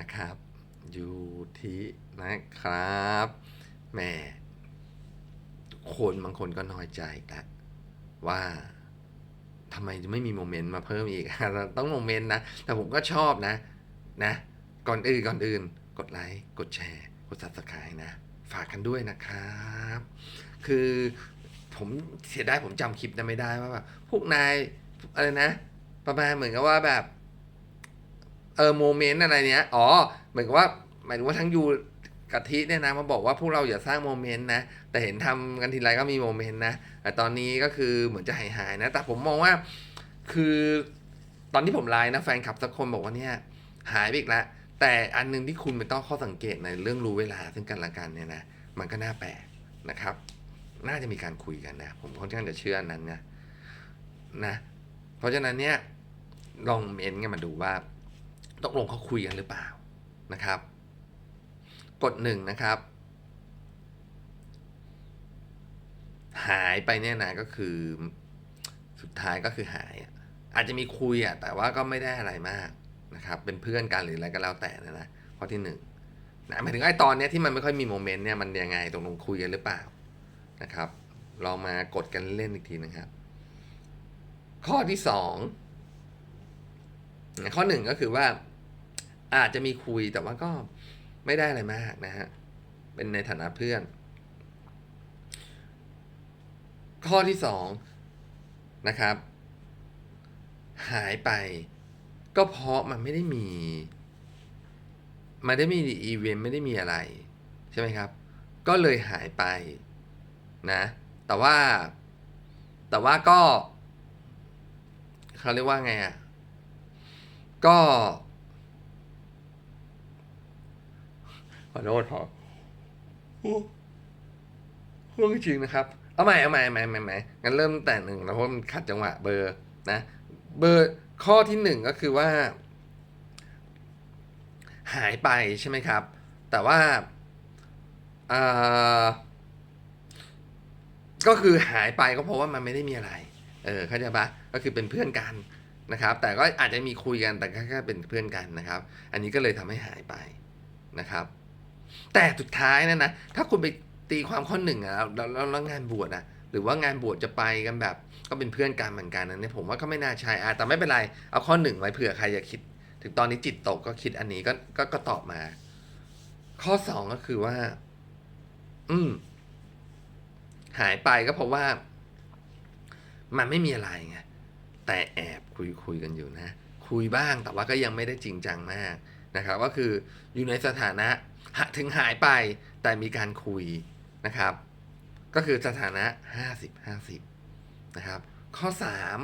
นะครับยูทินะครับแหม่คนบางคนก็น้อยใจละว่าทำไมจะไม่มีโมเมนต์มาเพิ่มอีก ต้องโมเมนต์นะ แต่ผมก็ชอบนะนะ ก่อนอื่นก่อนอื่น กดไลค์กดแชร์ กด subscribe นะ ฝากกันด้วยนะครับ คือผมเสียดายผมจำคลิปนั้นไม่ได้ว่าแบบพวกนายอะไรนะ ประมาณเหมือนกับว่าแบบ เออโมเมนต์อะไรเนี้ย อ๋อเหมือนว่าหมายถึงว่าทั้งยูกะทิเนี่ยนะมาบอกว่าพวกเราอย่าสร้างโมเมนต์นะ แต่เห็นทำกันทีไรก็มีโมเมนต์นะแต่ตอนนี้ก็คือเหมือนจะหายหายๆนะ แต่ผมมองว่าคือตอนที่ผมไลน์นะแฟนคลับสักคนบอกว่าเนี่ยหายไปอีกแล้วแต่อันหนึงที่คุณไม่ต้องข้อสังเกตในเรื่องรู้เวลาซึ่งกันและกันเนี่ยนะมันก็น่าแปลกนะครับ น่าจะมีการคุยกันนะ ผมค่อนข้างจะเชื่ออนนั้นนะนะ เพราะฉะนั้นเนี่ยลองเมนต์กันมาดูว่า ตกลงเขาคุยกันหรือเปล่านะครับ กดหนึ่งนะครับ หายไปเนี่ยนะก็คือ สุดท้ายก็คือหายอะอาจจะมีคุยอะแต่ว่าก็ไม่ได้อะไรมากนะครับ เป็นเพื่อนกันหรืออะไรก็แล้วแต่นะนะข้อที่หนึ่งนะหมายถึงไอ้ตอนเนี้ยที่มันไม่ค่อยมีโมเมนต์เนี่ยมันยังไงตกลงคุยกันหรือเปล่านะครับลองมากดกันเล่นอีกทีนะครับ ข้อที่สองข้อหนึ่งก็คือว่า อาจจะมีคุยแต่ว่าก็ไม่ได้อะไรมากนะฮะ เป็นในฐานะเพื่อน ข้อที่สองนะครับ หายไป ก็เพราะมันไม่ได้มี มันได้มีอีเวนต์ไม่ได้มีอะไร ใช่ไหมครับ ก็เลยหายไปนะ แต่ว่า แต่ว่าก็เขาเรียกว่าไงอะก็ ขอโทษขอพูดจริงนะครับ เอาใหม่เอาใหม่เอาใหม่เอาใหม่เอาใหม่งั้นเริ่มแต่หนึ่งแล้วเพราะมันขัดจังหวะเบอร์นะ เบอร์ข้อที่หนึ่งก็คือว่า หายไปใช่ไหมครับ แต่ว่าอ่อก็คือหายไปก็เพราะว่ามันไม่ได้มีอะไร เออเข้าใจปะก็คือเป็นเพื่อนกันนะครับ แต่ก็อาจจะมีคุยกันแต่แค่เป็นเพื่อนกันนะครับ อันนี้ก็เลยทำให้หายไปนะครับ แต่สุดท้ายนะนะ ถ้าคุณไปตีความข้อหนึ่งอะแล้วแล้วลวงานบวชอะหรือว่างานบวชจะไปกันแบบ ก็เป็นเพื่อนกันเหมือนกันนะเนี่ยผมว่าก็ไม่น่าใช่อะแต่ไม่เป็นไร เอาข้อหนึ่งไว้เผื่อใครจะคิด ถึงตอนนี้จิตตกก็คิดอันนี้ก็ก็ก็ตอบมา ข้อสองก็คือว่า อืม หายไปก็เพราะว่า มันไม่มีอะไรไงแต่แอบคุยคุยกันอยู่นะ คุยบ้างแต่ว่าก็ยังไม่ได้จริงจังมาก นะครับก็คืออยู่ในสถานะถึงหายไปแต่มีการคุยนะครับ ก็คือสถานะห้าสิบห้าสิบนะครับ ข้อสาม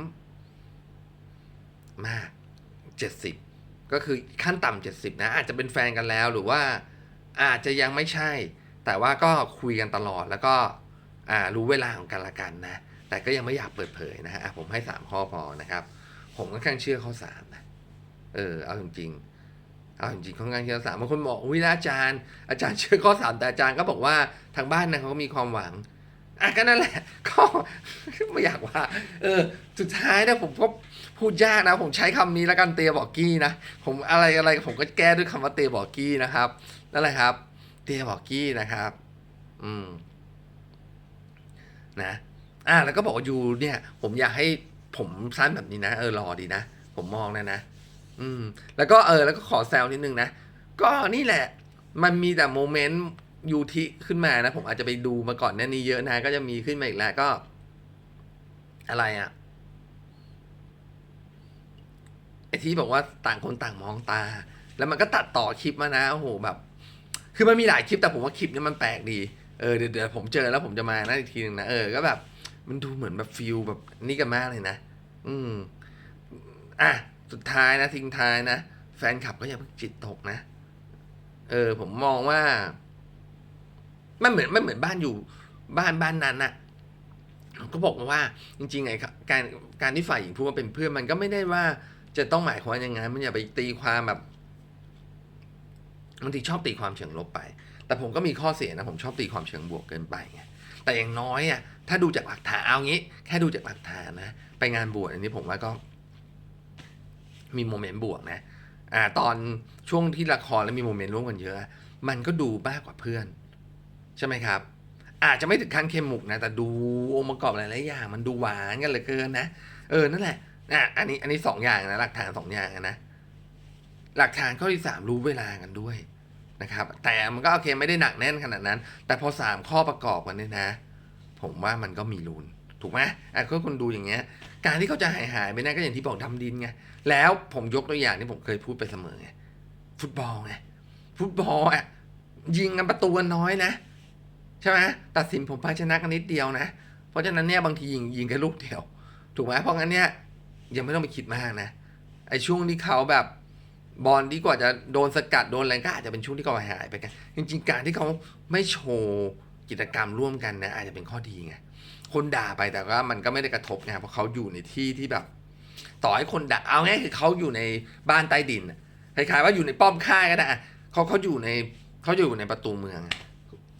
มากเจ็ดสิบก็คือขั้นต่ำเจ็ดสิบนะ อาจจะเป็นแฟนกันแล้วหรือว่าอาจจะยังไม่ใช่ แต่ว่าก็คุยกันตลอดแล้วก็อ่ารู้เวลาของกันละกันนะ แต่ก็ยังไม่อยากเปิดเผยนะฮะผมให้สามข้อพอนะครับ ผมก็ค่อนข้างเชื่อข้อสามนะเออเอาจริงๆ เอาจริงๆค่อนข้างเชื่อข้อสามบางคนบอกอุ้ยแล้วอาจารย์ อาจารย์เชื่อข้อสามแต่อาจารย์ก็บอกว่าทางบ้านนะเขาก็มีความหวังอะก็นั่นแหละก็ไม่อยากว่า เออ สุดท้ายนะผมก็พูดยากนะ ผมใช้คำนี้แล้วกันเตยบอกกี้นะผมอะไรอะไรผมก็แก้ด้วยคำว่าเตยบอกกี้นะครับนั่นแหละครับ เตยบอกกี้นะครับ อืม นะอ่าแล้วก็บอกว่ายูเนี่ย ผมอยากให้ผมสั้นแบบนี้นะ เออรอดีนะ ผมมองนะนะ อืม แล้วก็เออ แล้วก็ขอแซวนิดนึงนะ ก็นี่แหละ มันมีแต่โมเมนต์ยูทิขึ้นมานะ ผมอาจจะไปดูมาก่อนหน้านี้เยอะนะ ก็จะมีขึ้นมาอีกแล้วก็ อะไรอะ่ะไอที่บอกว่าต่างคนต่างมองตา แล้วมันก็ตัดต่อคลิปมานะ โอ้โหแบบ คือมันมีหลายคลิปแต่ผมว่าคลิปนี้มันแปลกดี เออเดี๋ยวเดี๋ยวผมเจอแล้วผมจะมานะอีกทีหนึงนะ เออ ก็แบบ มันดูเหมือนแบบฟิลแบบนี่กันมากเลยนะ อืม อะ สุดท้ายนะทิ้งท้ายนะ แฟนคลับก็อย่าเพิ่งจิตตกนะ เออ ผมมองว่ามันเหมือนมันเหมือนบ้านอยู่บ้านบ้านนั้นน่ะก็บอกมาว่า จริงๆไงครับการการที่ฝ่ายหญิงพูดว่าเป็นเพื่อนมันก็ไม่ได้ว่าจะต้องหมายความอย่างนั้นมันอย่าไปตีความแบบบางทีชอบตีความเชิงลบไป แต่ผมก็มีข้อเสียนะผมชอบตีความเชิงบวกเกินไปไงแต่อย่างน้อยอะถ้าดูจากหลักฐานเอางี้ แค่ดูจากหลักฐานนะ ไปงานบวชอันนี้ผมว่าก็ มีโมเมนต์บวกนะอ่าตอนช่วงที่ละครแล้วมีโมเมนต์ร่วมกันเยอะ มันก็ดูมากกว่าเพื่อน ใช่ไหมครับ อาจจะไม่ถึงขั้นเค็มหมุกนะ แต่ดูองค์ประกอบหลายๆอย่าง มันดูหวานกันเหลือเกินนะ เออ นั่นแหละอะอันนี้ อันนี้สองอย่างนะ หลักฐานสองอย่างนะ หลักฐานข้อที่สามรู้เวลากันด้วยนะครับ แต่มันก็โอเคไม่ได้หนักแน่นขนาดนั้น แต่พอสามข้อประกอบกันเนี่ยนะ ผมว่ามันก็มีลุ้น ถูกไหมอะก็คุณดูอย่างเงี้ย การที่เขาจะหายหายไปนั่นก็อย่างที่บอกดำดินไง แล้วผมยกตัวอย่างที่ผมเคยพูดไปเสมอไง ฟุตบอลไง ฟุตบอลอะยิงกันประตูกันน้อยนะ ใช่ไหมตัดสินผมพาชนะกันนิดเดียวนะ เพราะฉะนั้นเนี่ยบางทียิงยิงแค่ลูกเดียว ถูกไหมเพราะงั้นเนี่ยยังไม่ต้องไปคิดมากนะ ไอ้ช่วงที่เขาแบบบอลที่กว่าจะโดนสกัดโดนอะไรก็อาจจะเป็นช่วงที่เขาหายไปกัน จริงๆการที่เขาไม่โชว์กิจกรรมร่วมกันนะอาจจะเป็นข้อดีไง คนด่าไปแต่ว่ามันก็ไม่ได้กระทบไงเพราะเขาอยู่ในที่ที่แบบ ต่อให้คนด่าเอาง่ายคือเขาอยู่ในบ้านใต้ดินคล้ายๆว่าอยู่ในป้อมค่ายก็ได้เขาเขาอยู่ในเขาอยู่ในประตูเมือง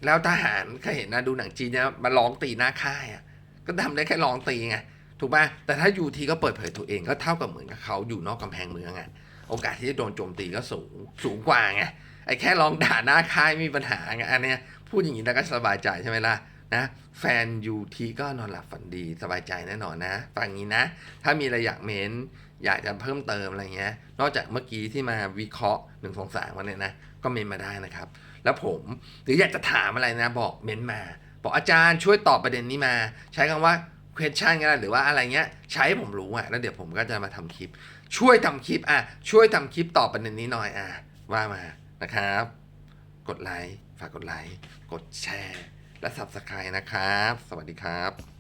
แล้วทหารเคยเห็นนะดูหนังจีนเนี่ยมาร้องตีหน้าค่ายอะก็ทำได้แค่ร้องตีไงถูกป่ะแต่ถ้าอยู่ทีก็เปิดเผยตัวเองก็เท่ากับเหมือนกับเขาอยู่นอกกำแพงเมืองอะโอกาสที่จะโดนโจมตีก็สูงสูงกว่าไงไอ้แค่ร้องด่าหน้าค่ายไม่มีปัญหาไงอันเนี้ยพูดอย่างนี้แล้วก็สบายใจใช่ไหมล่ะ นะแฟนยูทีก็นอนหลับฝันดีสบายใจแน่นอนนะฟังอย่างนี้นะ ถ้ามีอะไรอยากเม้น อยากจะเพิ่มเติมอะไรเงี้ย นอกจากเมื่อกี้ที่มาวิเคราะห์หนึ่งสองสามวันเนี่ยนะ ก็เมนมาได้นะครับ แล้วผมหรืออยากจะถามอะไรนะ บอกเมนมา บอกอาจารย์ช่วยตอบประเด็นนี้มา ใช้คำว่า question ก็ได้หรือว่าอะไรเงี้ย ใช้ผมรู้อะแล้วเดี๋ยวผมก็จะมาทำคลิป ช่วยทำคลิปอะช่วยทำคลิปตอบประเด็นนี้หน่อยอะว่ามานะครับ กดไลค์ฝากกดไลค์กดแชร์ และ subscribe นะครับ สวัสดีครับ